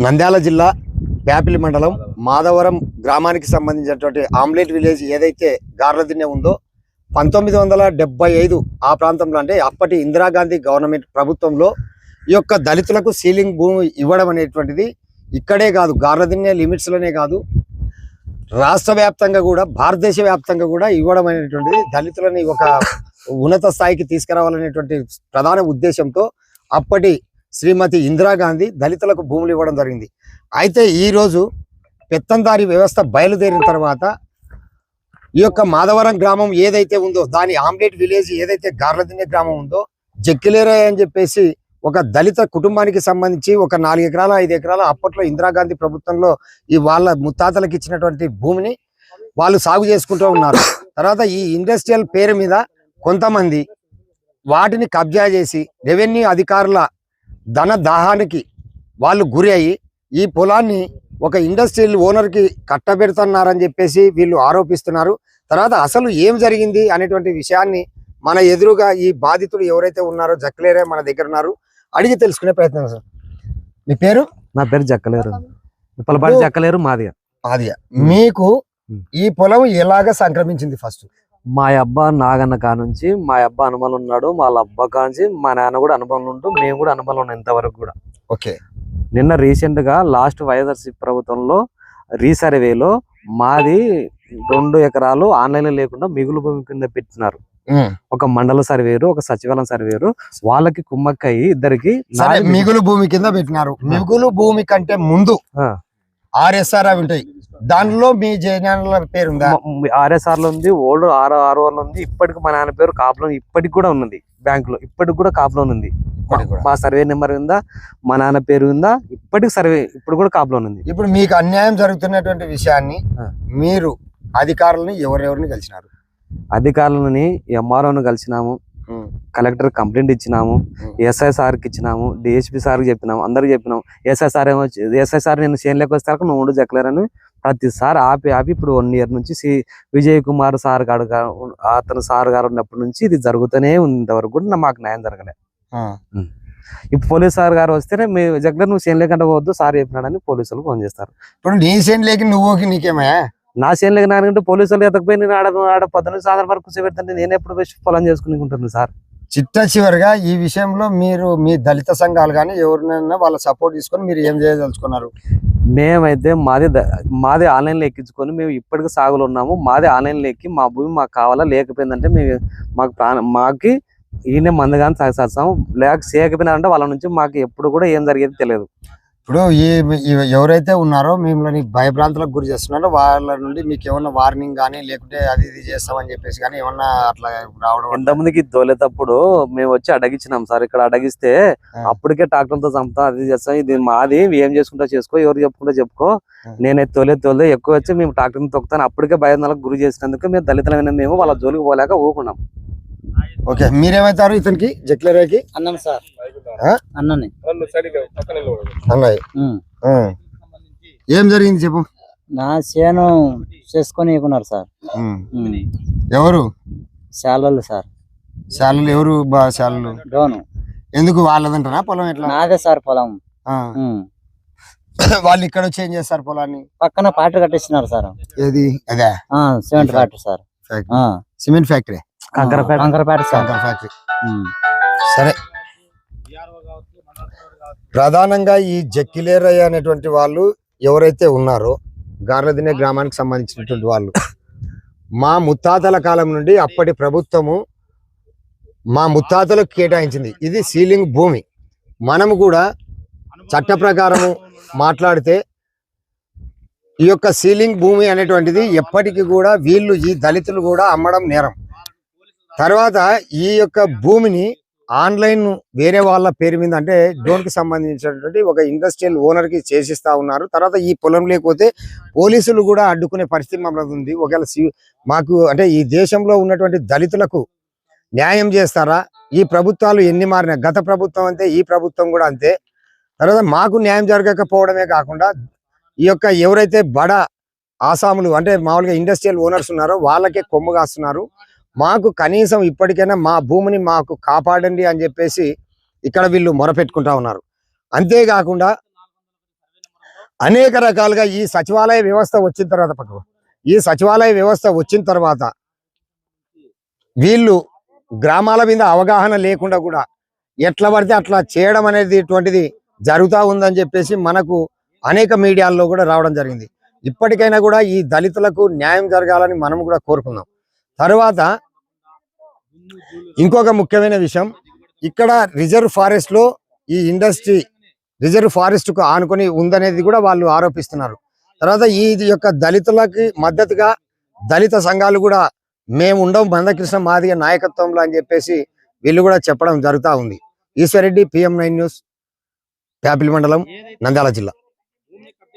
నంద్యాల జిల్లా ప్యాపిలి మండలం మాధవరం గ్రామానికి సంబంధించినటువంటి ఆమ్లెట్ విలేజ్ ఏదైతే గార్లదిన్నె ఉందో పంతొమ్మిది వందల డెబ్బై ఐదు ఆ ప్రాంతంలో అంటే అప్పటి ఇందిరాగాంధీ గవర్నమెంట్ ప్రభుత్వంలో ఈ యొక్క దళితులకు సీలింగ్ భూమి ఇవ్వడం అనేటువంటిది ఇక్కడే కాదు గార్లదిన్నె లిమిట్స్లోనే కాదు రాష్ట్ర వ్యాప్తంగా కూడా భారతదేశ వ్యాప్తంగా కూడా ఇవ్వడం అనేటువంటిది దళితులని ఒక ఉన్నత స్థాయికి తీసుకురావాలనేటువంటి ప్రధాన ఉద్దేశంతో అప్పటి శ్రీమతి ఇందిరాగాంధీ దళితులకు భూములు ఇవ్వడం జరిగింది. అయితే ఈరోజు పెత్తందారి వ్యవస్థ బయలుదేరిన తర్వాత ఈ యొక్క మాధవరం గ్రామం ఏదైతే ఉందో దాని ఆమ్లెట్ విలేజ్ ఏదైతే గార్లదిన్నె గ్రామం ఉందో జక్కిలేరాయ్ అని చెప్పేసి ఒక దళిత కుటుంబానికి సంబంధించి ఒక నాలుగు ఎకరాల ఐదు ఎకరాల అప్పట్లో ఇందిరాగాంధీ ప్రభుత్వంలో ఈ వాళ్ళ ముత్తాతలకు ఇచ్చినటువంటి భూమిని వాళ్ళు సాగు చేసుకుంటూ ఉన్నారు. తర్వాత ఈ ఇండస్ట్రియల్ పేరు మీద కొంతమంది వాటిని కబ్జా చేసి రెవెన్యూ అధికారుల ధన దాహానికి వాళ్ళు గురి అయ్యి ఈ పొలాన్ని ఒక ఇండస్ట్రియల్ ఓనర్కి కట్టబెడుతున్నారని చెప్పేసి వీళ్ళు ఆరోపిస్తున్నారు. తర్వాత అసలు ఏం జరిగింది అనేటువంటి విషయాన్ని మన ఎదురుగా ఈ బాధితుడు ఎవరైతే ఉన్నారో జక్కలేరే మన దగ్గర ఉన్నారు. అడిగి తెలుసుకునే ప్రయత్నం సార్. మీ పేరు? నా పేరు జక్కలేరు. పులపాటి. జక్కలేరు మాది అది మీకు. ఈ పొలం ఎలాగ సంక్రమించింది ఫస్ట్? మా అబ్బా నాగన్న కా నుంచి మా అబ్బా అనుభవం ఉన్నాడు వాళ్ళ అబ్బా కా నుంచి మా నాన్న కూడా అనుభవం ఉంటూ మేము కూడా అనుభవం ఉన్నాం ఇంతవరకు కూడా. ఓకే. నిన్న రీసెంట్గా లాస్ట్ వైఎస్ఆర్సీ ప్రభుత్వంలో రీసర్వేలో మాది రెండు ఎకరాలు ఆన్లైన్లో లేకుండా మిగులు భూమి కింద పెట్టినారు. ఒక మండల సర్వేరు ఒక సచివాలయం సర్వేరు వాళ్ళకి కుమ్మక్కయ్యి ఇద్దరికి మిగులు భూమి కింద పెట్టినారు. మిగులు భూమి కంటే ముందు. ఆర్ఎస్ఆర్ అవి ఉంటాయి. దానిలో మీ జయనాల పేరుందా? ఆర్ఎస్ఆర్లో ఉంది ఓల్డ్ ఆర్ ఆర్ఓ లో ఉంది ఇప్పటికి మా నాన్న పేరు కాపులో ఇప్పటికి కూడా ఉన్నది బ్యాంక్లో ఇప్పటికి కూడా కాపులో ఉంది. మా సర్వే నెంబర్ ఉందా మా నాన్న పేరు ఉందా ఇప్పటికి సర్వే ఇప్పుడు కూడా కాపులో ఉంది. ఇప్పుడు మీకు అన్యాయం జరుగుతున్నటువంటి విషయాన్ని. మీరు అధికారులను ఎవరెవరిని కలిసినారు? అధికారులని ఎంఆర్ఓను కలిసినాము కలెక్టర్ కంప్లైంట్ ఇచ్చినాము. ఎస్ఐ సార్కి ఇచ్చినాము డిఎస్పి సార్కి చెప్పినాము అందరికి చెప్పినాము. ఎస్ఐ సార్ ఏమో ఎస్ఐ సార్ నేను చేయలేక వస్తాక నువ్వు ఉండు జక్కలేరని ప్రతిసారి ఆపి ఆపి ఇప్పుడు వన్ ఇయర్ నుంచి సి విజయ్ కుమార్ సార్ గారు అతను సార్ గారు ఉన్నప్పటి నుంచి ఇది జరుగుతూనే ఉంది ఇంతవరకు కూడా మాకు న్యాయం జరగలేదు ఆ. ఇప్పుడు పోలీస్ సార్ గారు వస్తేనే మీ జగ్గర్ నువ్వు చేయలేకుండా పోవద్దు సార్ చెప్పినాడని పోలీసులు ఫోన్ చేస్తారు. ఇప్పుడు నీ సేన్ లేక నువ్వు నీకేమయ్యా నా చేయలేక నాకంటే పోలీసులు ఎతకపోయి నేను ఆడ ఆడ పొద్దున్న సాయంత్రం వరకు కూర్చోబెడుతుంటే నేను ఎప్పుడు వచ్చి పొలం చేసుకుని ఉంటుంది సార్? చిట్ట చివరిగా ఈ విషయంలో మీరు మీ దళిత సంఘాలు కానీ ఎవరినైనా వాళ్ళ సపోర్ట్ తీసుకొని మీరు ఏం చేయదలుచుకున్నారు? మేమైతే మాది మాది ఆన్లైన్లో ఎక్కించుకొని మేము ఇప్పటికి సాగులో ఉన్నాము. మాది ఆన్లైన్లో ఎక్కి మా భూమి మాకు కావాలా లేకపోయిందంటే మేము మాకు ప్రాణం మాకి ఈయన మందగాని సాగిస్తాము లేక చేయకపోయినారంటే వాళ్ళ నుంచి మాకు ఎప్పుడు కూడా ఏం జరిగేది తెలియదు. ఇప్పుడు ఈ ఎవరైతే ఉన్నారో మిమ్మల్ని భయభ్రాంతులకు గురి చేస్తున్నారో వాళ్ళ నుండి మీకు ఏమన్నా వార్నింగ్ కానీ లేకుంటే అది ఇది చేస్తామని చెప్పేసి కానీ ఏమన్నా అట్లా రావడం ఎంతమందికి దోలేటప్పుడు మేము వచ్చి అడగిచ్చినాం సార్ ఇక్కడ అడగిస్తే. అప్పటికే ట్రాక్టర్తో చంపుతాం అది చేస్తాం ఇది మాది ఏం చేసుకుంటా చేసుకో ఎవరు చెప్పుకుంటా చెప్పుకో. నేనైతే తోలే తోలే ఎక్కువ వచ్చి మేము ట్రాక్టర్ని తొక్కుతాను అప్పటికే భయందలకు గురి చేసినందుకు మేము దళితులమైన మేము వాళ్ళ జోలికి పోలేక ఊకున్నాం ఓకే మీరేమవుతారు ఇతనికి జక్లరేకి అన్నాను సార్? అన్నాను. అన్నయ్య. ఏం జరిగింది చెప్పు? నా చేను చేసుకొని ఇవ్వకున్నారు సార్. ఎవరు? శాలలు సార్. శాలలు ఎవరు బా శాలలు డోను. ఎందుకు వాళ్ళదంటారా పొలం ఎట్లా? నాదే సార్ పొలం. వాళ్ళు ఇక్కడ వచ్చి ఏం చేస్తారు పొలాన్ని? పక్కన పాట కట్టిస్తున్నారు సార్. ఏది? అదే. ఆ, సిమెంట్ ఫ్యాక్టరీ సార్. ఫ్యాక్టరీ ఆ. Cement factory. Kankarapeta. Kankarapeta sir. కంకర ఫ్యాక్టరీ. సరే. ప్రధానంగా ఈ జక్కిలేరయ్య అనేటువంటి వాళ్ళు ఎవరైతే ఉన్నారో గార్లదినే గ్రామానికి సంబంధించినటువంటి వాళ్ళు మా ముత్తాతల కాలం నుండి అప్పటి ప్రభుత్వము మా ముత్తాతలకు కేటాయించింది. ఇది సీలింగ్ భూమి. మనము కూడా చట్ట ప్రకారము మాట్లాడితే ఈ యొక్క సీలింగ్ భూమి అనేటువంటిది ఎప్పటికీ కూడా వీళ్ళు ఈ దళితులు కూడా అమ్మడం నేరం. తర్వాత ఈ యొక్క భూమిని ఆన్లైన్ వేరే వాళ్ళ పేరు మీద అంటే డ్రోన్కి సంబంధించినటువంటి ఒక ఇండస్ట్రియల్ ఓనర్కి చేసిస్తా ఉన్నారు. తర్వాత ఈ పొలం లేకపోతే పోలీసులు కూడా అడ్డుకునే పరిస్థితి మమ్మల్ని ఉంది. ఒకవేళ మాకు అంటే ఈ దేశంలో ఉన్నటువంటి దళితులకు న్యాయం చేస్తారా? ఈ ప్రభుత్వాలు ఎన్ని మారిన గత ప్రభుత్వం అంతే ఈ ప్రభుత్వం కూడా అంతే. తర్వాత మాకు న్యాయం జరగకపోవడమే కాకుండా ఈ యొక్క ఎవరైతే బడ ఆసాములు అంటే మామూలుగా ఇండస్ట్రియల్ ఓనర్స్ ఉన్నారో వాళ్ళకే కొమ్ము కాస్తున్నారు. మాకు కనీసం ఇప్పటికైనా మా భూమిని మాకు కాపాడండి అని చెప్పేసి ఇక్కడ వీళ్ళు మొరపెట్టుకుంటా ఉన్నారు. అంతేకాకుండా అనేక రకాలుగా ఈ సచివాలయ వ్యవస్థ వచ్చిన తర్వాత పక్కకు ఈ సచివాలయ వ్యవస్థ వచ్చిన తర్వాత వీళ్ళు గ్రామాల మీద అవగాహన లేకుండా కూడా ఎట్లా పడితే అట్లా చేయడం అనేది ఇటువంటిది జరుగుతూ ఉందని చెప్పేసి మనకు అనేక మీడియాల్లో కూడా రావడం జరిగింది. ఇప్పటికైనా కూడా ఈ దళితులకు న్యాయం జరగాలని మనం కూడా కోరుకుందాం. తర్వాత ఇంకొక ముఖ్యమైన విషయం. ఇక్కడ రిజర్వ్ ఫారెస్ట్లో ఈ ఇండస్ట్రీ రిజర్వ్ ఫారెస్ట్కు ఆనుకొని ఉందనేది కూడా వాళ్ళు ఆరోపిస్తున్నారు. తర్వాత ఈ యొక్క దళితులకి మద్దతుగా దళిత సంఘాలు కూడా మేము ఉండం మందకృష్ణ మాదిగ నాయకత్వంలో అని చెప్పేసి వీళ్ళు కూడా చెప్పడం జరుగుతూ ఉంది. Eswarreddy PM nine news Pyapili మండలం నంద్యాల జిల్లా.